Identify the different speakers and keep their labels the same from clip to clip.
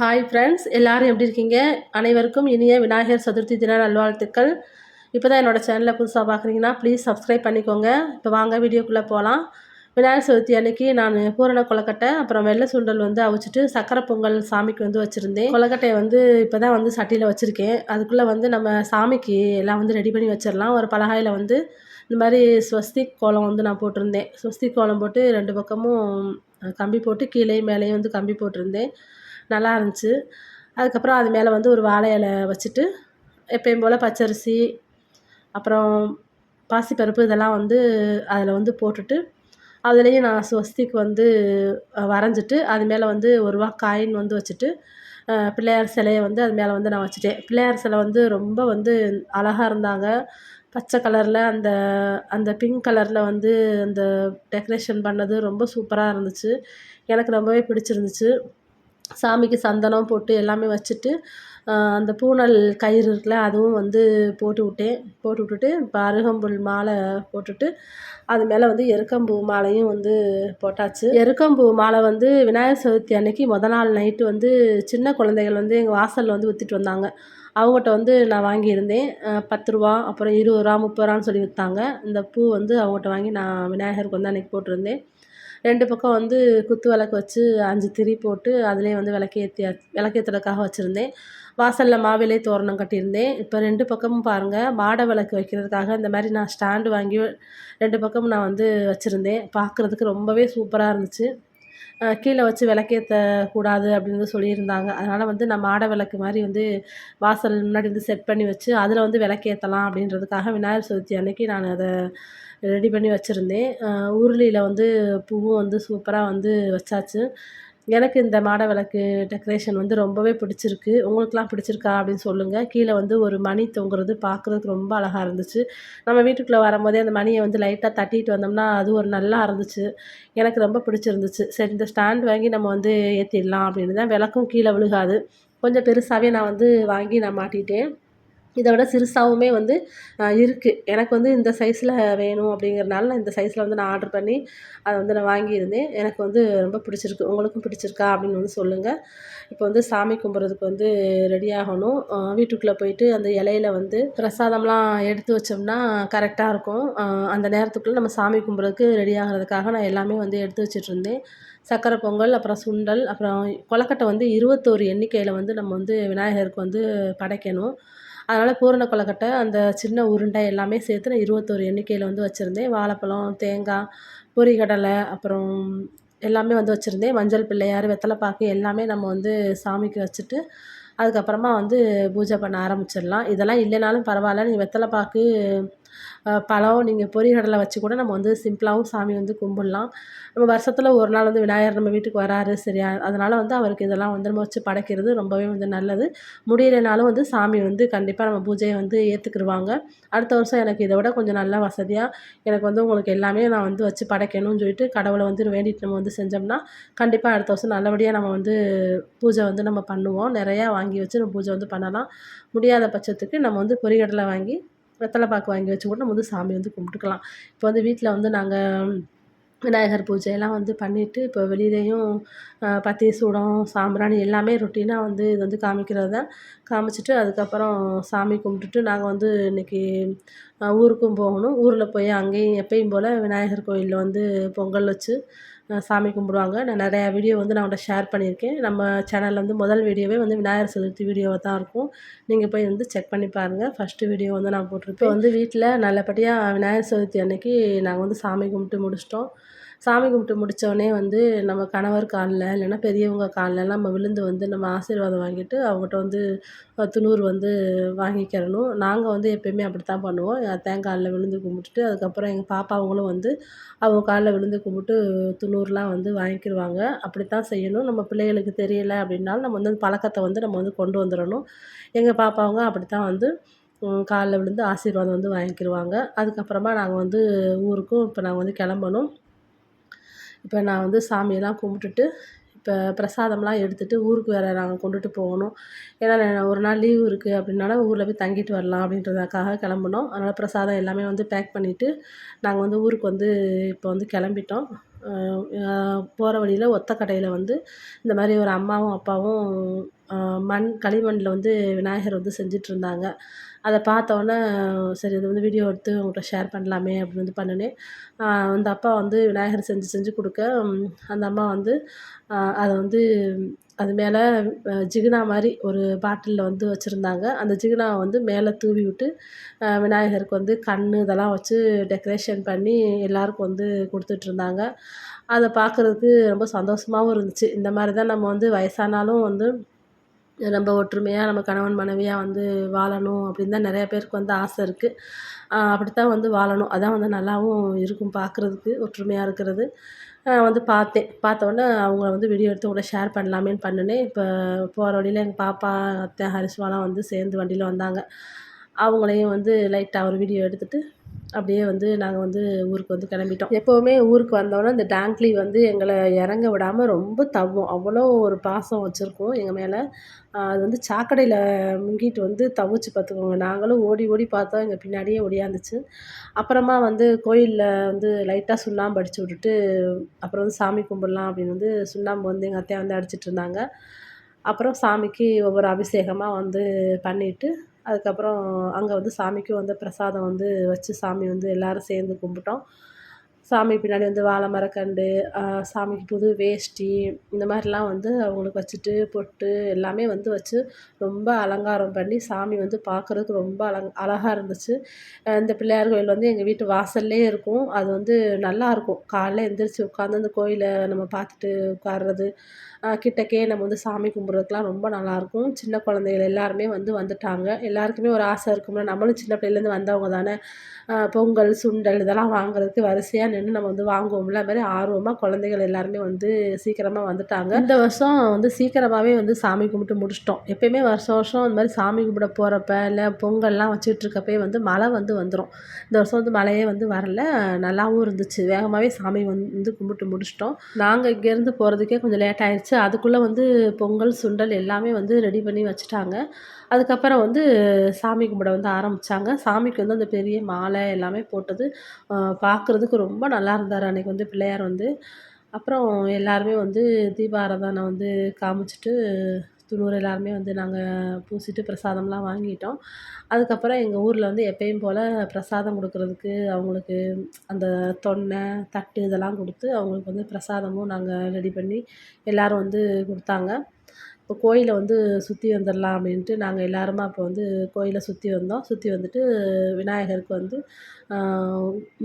Speaker 1: Hi friends எல்லோரும் எப்படி இருக்கீங்க? அனைவருக்கும் இனிய விநாயகர் சதுர்த்தி தின நல்வாழ்த்துக்கள். இப்போ தான் என்னோடய சேனலில் புதுசாக பார்க்குறீங்கன்னா ப்ளீஸ் சப்ஸ்கிரைப் பண்ணிக்கோங்க. இப்போ வாங்க வீடியோக்குள்ளே போகலாம் விநாயகர் சதுர்த்தி அன்னைக்கு நான் பூரண கொலக்கட்டை அப்புறம் வெள்ளை சுண்டல் வந்து அவிச்சிட்டு சக்கரை பொங்கல் சாமிக்கு வந்து வச்சுருந்தேன். கொலக்கட்டையை வந்து இப்போ தான் வந்து சட்டியில் வச்சுருக்கேன். அதுக்குள்ளே வந்து நம்ம சாமிக்கு எல்லாம் வந்து ரெடி பண்ணி வச்சிடலாம் ஒரு பலகாயில் வந்து இந்த மாதிரி ஸ்வஸ்தி கோலம் வந்து நான் போட்டிருந்தேன். ஸ்வஸ்திக் கோலம் போட்டு ரெண்டு பக்கமும் கம்பி போட்டு கீழே மேலேயும் வந்து கம்பி போட்டிருந்தேன். நல்லா இருந்துச்சு. அதுக்கப்புறம் அது மேலே வந்து ஒரு வாழை இலை வச்சுட்டு எப்பயும் போல் பச்சரிசி அப்புறம் பாசிப்பருப்பு இதெல்லாம் வந்து அதில் வந்து போட்டுட்டு அதுலேயும் நான் ஸ்வஸ்திக்கு வந்து வரைஞ்சிட்டு அது மேலே வந்து ஒரு ரூபா காயின் வந்து வச்சுட்டு பிள்ளையார் சிலையை வந்து அது மேலே வந்து நான் வச்சுட்டேன். பிள்ளையார் சிலை வந்து ரொம்ப வந்து அழகாக இருந்தாங்க. பச்சை கலரில் அந்த அந்த பிங்க் கலரில் வந்து அந்த டெக்கரேஷன் பண்ணது ரொம்ப சூப்பராக இருந்துச்சு. எனக்கு ரொம்பவே பிடிச்சிருந்துச்சு. சாமிக்கு சந்தனம் போட்டு எல்லாமே வச்சுட்டு அந்த பூனல் கயிறு இருக்குல்ல அதுவும் வந்து போட்டு விட்டேன். போட்டு விட்டுட்டு இப்போ அருகம்புல் மாலை போட்டுட்டு அது மேலே வந்து எருக்கம்பூ மாலையும் வந்து போட்டாச்சு. எருக்கம்பூ மாலை வந்து விநாயகர் சதுர்த்தி அன்னைக்கு முத நாள் நைட்டு வந்து சின்ன குழந்தைகள் வந்து எங்கள் வாசலில் வந்து விற்றுட்டு வந்தாங்க. அவங்ககிட்ட வந்து நான் வாங்கியிருந்தேன். பத்து ரூபா அப்புறம் இருபது ரூபா முப்பது ரூபான்னு சொல்லி விற்றாங்க இந்த பூ வந்து அவங்ககிட்ட வாங்கி நான் விநாயகருக்கு வந்து அன்றைக்கி போட்டிருந்தேன். ரெண்டு பக்கம் வந்து குத்து விளக்கு வச்சு அஞ்சு திரி போட்டு அதிலே வந்து விளக்கேற்றி விளக்கேற்றுறதுக்காக வச்சுருந்தேன். வாசலில் மாவிலே தோரணம் கட்டியிருந்தேன். இப்போ ரெண்டு பக்கமும் பாருங்கள் மாடை விளக்கு வைக்கிறதுக்காக இந்த மாதிரி நான் ஸ்டாண்டு வாங்கி ரெண்டு பக்கமும் நான் வந்து வச்சுருந்தேன். பார்க்குறதுக்கு ரொம்பவே சூப்பராக இருந்துச்சு. கீழே வச்சு விளக்கேற்றக்கூடாது அப்படின்னு சொல்லியிருந்தாங்க. அதனால் வந்து நான் மாடை விளக்கு மாதிரி வந்து வாசல் முன்னாடி வந்து செட் பண்ணி வச்சு அதில் வந்து விளக்கேற்றலாம் அப்படின்றதுக்காக விநாயகர் சதுர்த்தி அன்னைக்கு நான் அதை ரெடி பண்ணி வச்சுருந்தேன். உருளியில் வந்து பூவும் வந்து சூப்பராக வந்து வச்சாச்சு. எனக்கு இந்த மாட விளக்கு டெக்கரேஷன் வந்து ரொம்பவே பிடிச்சிருக்கு. உங்களுக்குலாம் பிடிச்சிருக்கா அப்படின்னு சொல்லுங்கள் கீழே வந்து ஒரு மணி தொங்குறது பார்க்குறதுக்கு ரொம்ப அழகாக இருந்துச்சு. நம்ம வீட்டுக்குள்ளே வரும்போதே அந்த மணியை வந்து லைட்டாக தட்டிட்டு வந்தோம்னா அது ஒரு நல்லா இருந்துச்சு. எனக்கு ரொம்ப பிடிச்சிருந்துச்சு. சரி இந்த ஸ்டாண்ட் வாங்கி நம்ம வந்து ஏற்றிடலாம் அப்படின்னு தான். விளக்கும் கீழே விழுகாது. கொஞ்சம் பெருசாகவே நான் வந்து வாங்கி நான் மாட்டிட்டேன். இதை விட சிறுசாகவுமே வந்து இருக்குது எனக்கு வந்து இந்த சைஸில் வேணும் அப்படிங்கிறனால நான் இந்த சைஸில் வந்து நான் ஆர்ட்ரு பண்ணி அதை வந்து நான் வாங்கியிருந்தேன். எனக்கு வந்து ரொம்ப பிடிச்சிருக்கு. உங்களுக்கும் பிடிச்சிருக்கா அப்படின்னு வந்து சொல்லுங்கள் இப்போ வந்து சாமி கும்பிட்றதுக்கு வந்து ரெடி ஆகணும். வீட்டுக்குள்ளே போயிட்டு அந்த இலையில வந்து பிரசாதம்லாம் எடுத்து வச்சோம்னா கரெக்டாக இருக்கும். அந்த நேரத்துக்குள்ளே நம்ம சாமி கும்பிட்றதுக்கு ரெடி ஆகிறதுக்காக நான் எல்லாமே வந்து எடுத்து வச்சிட்ருந்தேன் சக்கரை பொங்கல் அப்புறம் சுண்டல் அப்புறம் கொலக்கட்டை வந்து இருபத்தோரு எண்ணிக்கையில் வந்து நம்ம வந்து விநாயகருக்கு வந்து படைக்கணும். அதனால் பூரண கொழுக்கட்டை அந்த சின்ன உருண்டை எல்லாமே சேர்த்து நான் இருபத்தோரு எண்ணிக்கையில் வந்து வச்சுருந்தேன். வாழைப்பழம் தேங்காய் பொரிகடலை அப்புறம் எல்லாமே வந்து வச்சுருந்தேன். மஞ்சள் பிள்ளையார் வெத்தலை பாக்கு எல்லாமே நம்ம வந்து சாமிக்கு வச்சுட்டு அதுக்கப்புறமா வந்து பூஜை பண்ண ஆரம்பிச்சிடலாம். இதெல்லாம் இல்லைனாலும் பரவாயில்ல. நீங்கள் வெத்தலை பாக்கு பழம் நீங்கள் பொரிகடலை வச்சு கூட நம்ம வந்து சிம்பிளாகவும் சாமி வந்து கும்பிட்லாம். நம்ம வருஷத்தில் ஒரு நாள் வந்து விநாயகர் நம்ம வீட்டுக்கு வராரு சரியா? அதனால் வந்து அவருக்கு இதெல்லாம் வந்து நம்ம வச்சு படைக்கிறது ரொம்பவே வந்து நல்லது. முடியலைனாலும் வந்து சாமி வந்து கண்டிப்பாக நம்ம பூஜையை வந்து ஏற்றுக்குருவாங்க அடுத்த வருஷம் எனக்கு இதை விட கொஞ்சம் நல்லா வசதியாக எனக்கு வந்து உங்களுக்கு எல்லாமே நான் வந்து வச்சு படைக்கணும்னு சொல்லிட்டு கடவுளை வந்து வேண்டிட்டு நம்ம வந்து செஞ்சோம்னா கண்டிப்பாக அடுத்த வருஷம் நல்லபடியாக நம்ம வந்து பூஜை வந்து நம்ம பண்ணுவோம். நிறையா வாங்கி வச்சு நம்ம பூஜை வந்து பண்ணலாம். முடியாத பட்சத்துக்கு நம்ம வந்து பொரிகடலை வாங்கி வெத்தலை பாக்கு வாங்கி வச்சு கூட நம்ம வந்து சாமி வந்து கும்பிட்டுக்கலாம். இப்போ வந்து வீட்டில் வந்து நாங்கள் விநாயகர் பூஜையெல்லாம் வந்து பண்ணிவிட்டு இப்போ வெளியிலேயும் பத்தி சூடம் சாம்பிராணி எல்லாமே ரொட்டீனாக வந்து இது வந்து காமிக்கிறது தான். காமிச்சிட்டு அதுக்கப்புறம் சாமி கும்பிட்டுட்டு நாங்கள் வந்து இன்றைக்கி ஊருக்கும் போகணும். ஊரில் போய் அங்கேயும் எப்பயும் போல் விநாயகர் கோயிலில் வந்து பொங்கல் வச்சு சாமி கும்பிடுவாங்க. நான் நிறையா வீடியோ வந்து நான் உங்கள்கிட்ட ஷேர் பண்ணியிருக்கேன். நம்ம சேனலில் வந்து முதல் வீடியோவே வந்து விநாயகர் சதுர்த்தி வீடியோவாக தான் இருக்கும். நீங்கள் போய் வந்து செக் பண்ணி பாருங்கள் ஃபஸ்ட்டு வீடியோ வந்து நான் போட்டிருப்பேன். வந்து வீட்டில் நல்லபடியாக விநாயகர் சதுர்த்தி அன்னைக்கு நாங்கள் வந்து சாமி கும்பிட்டு முடிச்சிட்டோம். சாமி கும்பிட்டு முடித்தோடனே வந்து நம்ம கணவர் காலில் இல்லைன்னா பெரியவங்க காலிலலாம் நம்ம விழுந்து வந்து நம்ம ஆசீர்வாதம் வாங்கிட்டு அவங்ககிட்ட வந்து துணூறு வந்து வாங்கிக்கிறணும். நாங்கள் வந்து எப்போயுமே அப்படி தான் பண்ணுவோம் காலில் விழுந்து கும்பிட்டுட்டு அதுக்கப்புறம் எங்கள் பாப்பாவங்களும் வந்து அவங்க காலில் விழுந்து கும்பிட்டு துணூறுலாம் வந்து வாங்கிக்கிடுவாங்க. அப்படி தான் செய்யணும். நம்ம பிள்ளைகளுக்கு தெரியலை அப்படின்னாலும் நம்ம வந்து பழக்கத்தை வந்து நம்ம வந்து கொண்டு வந்துடணும். எங்கள் பாப்பாவங்க அப்படி தான் வந்து காலில் விழுந்து ஆசீர்வாதம் வந்து வாங்கிக்கிடுவாங்க. அதுக்கப்புறமா நாங்கள் வந்து ஊருக்கும் இப்போ நாங்கள் வந்து கிளம்பணும். இப்போ நான் வந்து சாமியெல்லாம் கும்பிட்டுட்டு இப்போ பிரசாதம்லாம் எடுத்துகிட்டு ஊருக்கு வேறு நாங்கள் கொண்டுட்டு போகணும். ஏன்னா ஒரு நாள் லீவு இருக்குது அப்படின்னால ஊரில் போய் தங்கிட்டு வரலாம் அப்படின்றதுக்காக கிளம்புனோம். அதனால் பிரசாதம் எல்லாமே வந்து பேக் பண்ணிவிட்டு நாங்கள் வந்து ஊருக்கு வந்து இப்போ வந்து கிளம்பிட்டோம். போகிற வழியில் ஒத்த கடையில் வந்து இந்த மாதிரி ஒரு அம்மாவும் அப்பாவும் மண் களிமண்ணில் வந்து விநாயகர் வந்து செஞ்சிட்ருந்தாங்க. அதை பார்த்தோன்னே சரி இது வந்து வீடியோ எடுத்து உங்கள்கிட்ட ஷேர் பண்ணலாமே அப்படின்னு வந்து பண்ணினேன் அந்த அப்பா வந்து விநாயகர் செஞ்சு செஞ்சு கொடுக்க அந்த அம்மா வந்து அதை வந்து அது மேலே ஜிகினா மாதிரி ஒரு பாட்டிலில் வந்து வச்சுருந்தாங்க. அந்த ஜிகினாவை வந்து மேலே தூவி விட்டு விநாயகருக்கு வந்து கண் இதெல்லாம் வச்சு டெக்கரேஷன் பண்ணி எல்லாருக்கும் வந்து கொடுத்துட்ருந்தாங்க அதை பார்க்குறதுக்கு ரொம்ப சந்தோஷமாகவும் இருந்துச்சு. இந்த மாதிரி தான் நம்ம வந்து வயசானாலும் வந்து நம்ம ஒற்றுமையாக நம்ம கணவன் மனைவியாக வந்து வாழணும் அப்படின்னு தான் நிறையா பேருக்கு வந்து ஆசை இருக்குது அப்படித்தான் வந்து வாழணும். அதான் வந்து நல்லாவும் இருக்கும் பார்க்குறதுக்கு ஒற்றுமையாக இருக்கிறது. வந்து பார்த்தேன். பார்த்தோன்னே அவங்கள வந்து வீடியோ எடுத்து கூட ஷேர் பண்ணலாமேன்னு பண்ணினேன். இப்போ போகிற வழியில் எங்கள் பாப்பா அத்தை ஹரிஸ்வாலாம் வந்து சேர்ந்து வண்டியில் வந்தாங்க. அவங்களையும் வந்து லைட்டாக ஒரு வீடியோ எடுத்துகிட்டு அப்படியே வந்து நாங்கள் வந்து ஊருக்கு வந்து கிளம்பிட்டோம். எப்போவுமே ஊருக்கு வந்தோடனே இந்த டேங்க்லி வந்து எங்களை இறங்க விடாமல் ரொம்ப தவ்வும். அவ்வளோ ஒரு பாசம் வச்சுருக்கோம். எங்கள் மேலே அது வந்து சாக்கடையில் முங்கிட்டு வந்து தவிச்சு பார்த்துக்கோங்க நாங்களும் ஓடி ஓடி பார்த்தோம். எங்கள் பின்னாடியே ஓடியாந்துச்சு அப்புறமா வந்து கோயிலில் வந்து லைட்டாக சுண்ணாம்பு அடித்து விட்டுட்டு அப்புறம் வந்து சாமி கும்பிடலாம் அப்படின்னு வந்து சுண்ணாம்பு வந்து எங்கள் அத்தையை வந்து அடிச்சிட்டு இருந்தாங்க. அப்புறம் சாமிக்கு ஒவ்வொரு அபிஷேகமாக வந்து பண்ணிவிட்டு அதுக்கப்புறம் அங்கே வந்து சாமிக்கும் வந்து பிரசாதம் வந்து வச்சு சாமி வந்து எல்லோரும் சேர்ந்து கும்பிட்டோம். சாமி பின்னாடி வந்து வாழை மரக்கன்று சாமிக்கு புது வேஷ்டி இந்த மாதிரிலாம் வந்து அவங்களுக்கு வச்சுட்டு பொட்டு எல்லாமே வந்து வச்சு ரொம்ப அலங்காரம் பண்ணி சாமி வந்து பார்க்குறதுக்கு ரொம்ப அலங் அழகாக இருந்துச்சு. இந்த பிள்ளையார் கோயில் வந்து எங்கள் வீட்டு வாசல்லே இருக்கும். அது வந்து நல்லாயிருக்கும் காலைல எந்திரிச்சு உட்காந்து அந்த கோயிலை நம்ம பார்த்துட்டு உட்கார்றது கிட்டக்கே நம்ம வந்து சாமி கும்பிட்றதுக்குலாம் ரொம்ப நல்லாயிருக்கும் சின்ன குழந்தைகள் எல்லாருமே வந்து வந்துட்டாங்க. எல்லாருக்குமே ஒரு ஆசை இருக்கும்ல. நம்மளும் சின்ன பிள்ளைலேருந்து வந்தவங்க தானே. பொங்கல் சுண்டல் இதெல்லாம் வாங்குறதுக்கு வரிசையாக நின்று நம்ம வந்து வாங்குவோம்ல அது மாதிரி ஆர்வமாக குழந்தைகள் எல்லாருமே வந்து சீக்கிரமாக வந்துட்டாங்க. இந்த வருஷம் வந்து சீக்கிரமாகவே வந்து சாமி கும்பிட்டு முடிச்சிட்டோம். எப்பயுமே வருஷம் வருஷம் இந்த மாதிரி சாமி கும்பிட போகிறப்ப இல்லை பொங்கல்லாம் வச்சுட்டு இருக்கப்பே வந்து மழை வந்து வந்துடும் இந்த வருஷம் வந்து மழையே வந்து வரல நல்லாவும் இருந்துச்சு. வேகமாகவே சாமி வந்து கும்பிட்டு முடிச்சிட்டோம். நாங்கள் இங்கேருந்து போகிறதுக்கே கொஞ்சம் லேட் ஆயிடுச்சு அதுக்குள்ளே வந்து பொங்கல் சுண்டல் எல்லாமே வந்து ரெடி பண்ணி வச்சுட்டாங்க. அதுக்கப்புறம் வந்து சாமி கும்பிட வந்து ஆரம்பித்தாங்க சாமிக்கு வந்து அந்த பெரிய மாலை எல்லாமே போட்டது பார்க்குறதுக்கு ரொம்ப நல்லா இருந்தார் அன்றைக்கி வந்து பிள்ளையார் வந்து. அப்புறம் எல்லாருமே வந்து தீபாராதனை வந்து காமிச்சிட்டு துணூறு எல்லாருமே வந்து நாங்கள் பூசிட்டு பிரசாதம்லாம் வாங்கிட்டோம். அதுக்கப்புறம் எங்கள் ஊரில் வந்து எப்பயும் போல் பிரசாதம் கொடுக்குறதுக்கு அவங்களுக்கு அந்த தொன்னை தட்டு இதெல்லாம் கொடுத்து அவங்களுக்கு வந்து பிரசாதமும் நாங்கள் ரெடி பண்ணி எல்லோரும் வந்து கொடுத்தாங்க. இப்போ கோயிலை வந்து சுற்றி வந்துடலாம் அப்படின்ட்டு நாங்கள் எல்லாருமா அப்போ வந்து கோயிலை சுற்றி வந்தோம். சுற்றி வந்துட்டு விநாயகருக்கு வந்து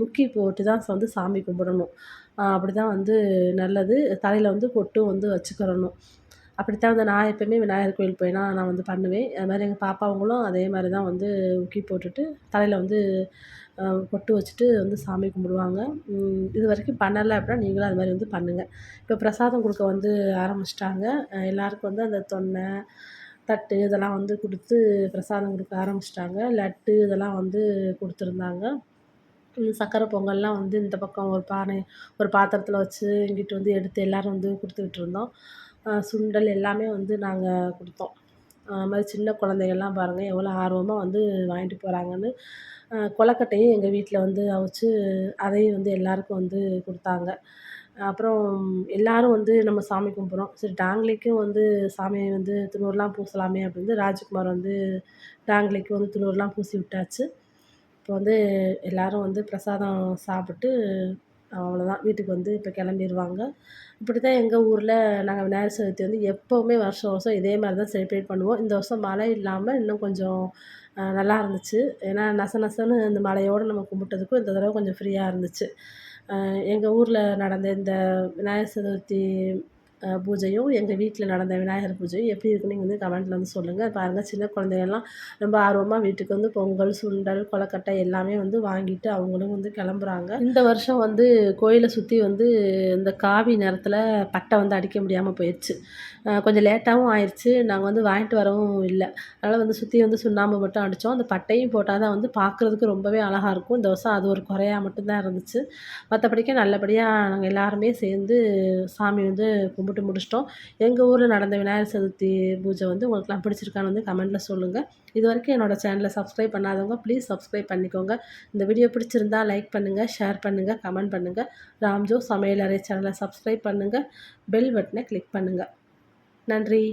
Speaker 1: முக்கி போட்டு தான் வந்து சாமி கும்பிடணும். அப்படி தான் வந்து நல்லது. தலையில் வந்து பொட்டும் வந்து வச்சுக்கிறணும். அப்படித்தான் வந்து நான் எப்போயுமே விநாயகர் கோயில் போயினா நான் வந்து பண்ணுவேன். அது மாதிரி எங்கள் பாப்பாவுங்களும் அதே மாதிரி தான் வந்து உக்கி போட்டுட்டு தலையில் வந்து பொட்டு வச்சுட்டு வந்து சாமி கும்பிடுவாங்க. இது வரைக்கும் பண்ணலை அப்படின்னா நீங்களும் அது மாதிரி வந்து பண்ணுங்கள் இப்போ பிரசாதம் கொடுக்க வந்து ஆரம்பிச்சிட்டாங்க. எல்லாருக்கும் வந்து அந்த தொன்னை தட்டு இதெல்லாம் வந்து கொடுத்து பிரசாதம் கொடுக்க ஆரம்பிச்சிட்டாங்க. லட்டு இதெல்லாம் வந்து கொடுத்துருந்தாங்க. சக்கரை பொங்கல்லாம் வந்து இந்த பக்கம் ஒரு பானை ஒரு பாத்திரத்தில் வச்சு இங்கிட்டு வந்து எடுத்து எல்லோரும் வந்து கொடுத்துக்கிட்டு இருந்தோம். சுண்டல் எல்லாமே வந்து நாங்கள் கொடுத்தோம். அது மாதிரி சின்ன குழந்தைகள்லாம் பாருங்கள் எவ்வளோ ஆர்வமாக வந்து வாங்கிட்டு போகிறாங்கன்னு கொலக்கட்டையும் எங்கள் வீட்டில் வந்து அவிச்சு அதையும் வந்து எல்லாருக்கும் வந்து கொடுத்தாங்க. அப்புறம் எல்லோரும் வந்து நம்ம சாமி கும்பிட்றோம். சரி டாங்லிக்கும் வந்து சாமி வந்து திருநூறுலாம் பூசலாமே அப்படின்னு ராஜ்குமார் வந்து டாங்லிக்கு வந்து திருநூறுலாம் பூசி விட்டாச்சு. இப்போ வந்து எல்லோரும் வந்து பிரசாதம் சாப்பிட்டு அவ்வளோதான் வீட்டுக்கு வந்து இப்போ கிளம்பிருவாங்க. இப்படி தான் எங்கள் ஊரில் நாங்கள் விநாயகர் சதுர்த்தி வந்து எப்போவுமே வருஷம் வருஷம் இதே மாதிரி தான் செலிப்ரேட் பண்ணுவோம். இந்த வருஷம் மழை இல்லாமல் இன்னும் கொஞ்சம் நல்லா இருந்துச்சு. ஏன்னா நச நசன்னு இந்த மழையோடு நம்ம கும்பிட்டதுக்கும் இந்த தடவை கொஞ்சம் ஃப்ரீயாக இருந்துச்சு. எங்கள் ஊரில் நடந்த இந்த விநாயகர் சதுர்த்தி பூஜையும் எங்கள் வீட்டில் நடந்த விநாயகர் பூஜையும் எப்படி இருக்குன்னு நீங்கள் வந்து கமெண்ட்டில் வந்து சொல்லுங்கள் பாருங்கள் சின்ன குழந்தைகள்லாம் ரொம்ப ஆர்வமாக வீட்டுக்கு வந்து பொங்கல் சுண்டல் கொலக்கட்டை எல்லாமே வந்து வாங்கிட்டு அவங்களும் வந்து கிளம்புறாங்க. இந்த வருஷம் வந்து கோயிலை சுற்றி வந்து இந்த காவி நேரத்தில் பட்டை வந்து அடிக்க முடியாமல் போயிடுச்சு கொஞ்சம் லேட்டாகவும் ஆயிடுச்சு நாங்கள் வந்து வாங்கிட்டு வரவும் இல்லை. அதனால் வந்து சுற்றி வந்து சுண்ணாம்பு மட்டும் அடித்தோம் அந்த பட்டையும் போட்டால் தான் வந்து பார்க்குறதுக்கு ரொம்பவே அழகாக இருக்கும். இந்த வருஷம் அது ஒரு குறையாக மட்டும்தான் இருந்துச்சு. மற்றபடிக்கு நல்லபடியாக நாங்கள் எல்லாருமே சேர்ந்து சாமி வந்து கும்பிட்டு கும்பிட்டு முடிச்சிட்டோம். எங்கள் ஊரில் நடந்த விநாயகர் சதுர்த்தி பூஜை வந்து உங்களுக்குலாம் பிடிச்சிருக்கான்னு வந்து கமெண்ட்டில் சொல்லுங்கள் இது வரைக்கும் என்னோடய சேனலை சப்ஸ்கிரைப் பண்ணாதவங்க ப்ளீஸ் சப்ஸ்கிரைப் பண்ணிக்கோங்க. இந்த வீடியோ பிடிச்சிருந்தா லைக் பண்ணுங்கள் ஷேர் பண்ணுங்கள் கமெண்ட் பண்ணுங்கள் ராம்ஜோ சமையலறை சேனலை சப்ஸ்கிரைப் பண்ணுங்கள் பெல் பட்டனை கிளிக் பண்ணுங்கள் நன்றி.